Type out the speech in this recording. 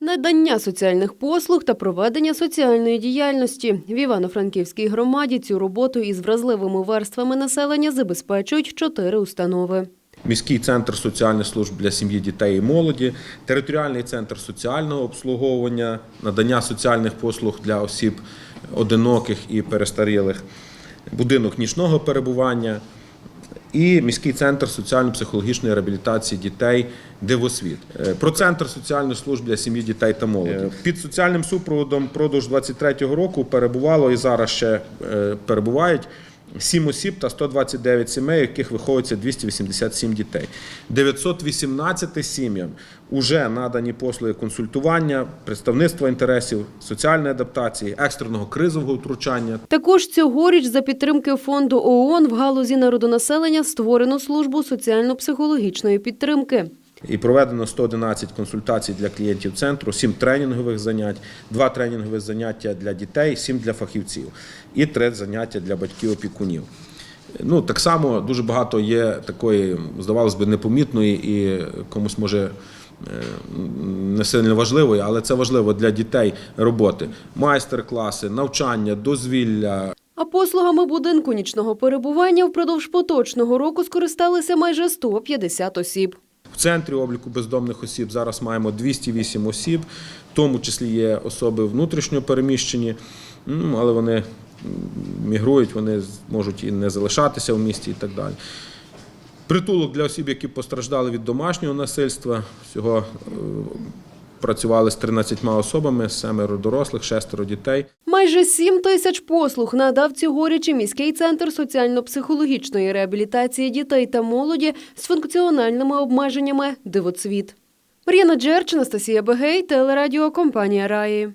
Надання соціальних послуг та проведення соціальної діяльності в Івано-Франківській громаді цю роботу із вразливими верствами населення забезпечують чотири установи. Міський центр соціальних служб для сім'ї, дітей і молоді, територіальний центр соціального обслуговування, надання соціальних послуг для осіб одиноких і перестарілих, будинок нічного перебування і міський центр соціально-психологічної реабілітації дітей Дивосвіт. Е, Про центр соціальної служби для сім'ї, дітей та молоді. Під соціальним супроводом продовж 23-го року перебувало і зараз ще е, перебувають 7 осіб та 129 сімей, яких виховується 287 дітей. 918 сім'ям вже надані послуги консультування, представництва інтересів, соціальної адаптації, екстреного кризового втручання Також цьогоріч за підтримки фонду ООН в галузі народонаселення створено службу соціально-психологічної підтримки. І проведено 111 консультацій для клієнтів центру, 7 тренінгових занять, 2 тренінгових заняття для дітей, 7 для фахівців і 3 заняття для батьків-опікунів. Ну, так само дуже багато є такої, здавалось би, непомітної і комусь може е, не сильно важливої, але це важливо для дітей роботи. Майстер-класи, навчання, дозвілля, А послугами будинку нічного перебування впродовж поточного року скористалися майже 150 осіб. В центрі обліку бездомних осіб зараз маємо 208 осіб, в тому числі є особи внутрішньо переміщені, ну, але вони мігрують, вони можуть і не залишатися в місті і так далі. Притулок для осіб, які постраждали від домашнього насильства. Всього е, працювали з 13 особами, семеро дорослих, шестеро дітей. Майже 7 тисяч послуг надав цьогоріч міський центр соціально-психологічної реабілітації дітей та молоді з функціональними обмеженнями «Дивоцвіт». Мар'яна Джерч, Анастасія Бегей, телерадіокомпанія Раї.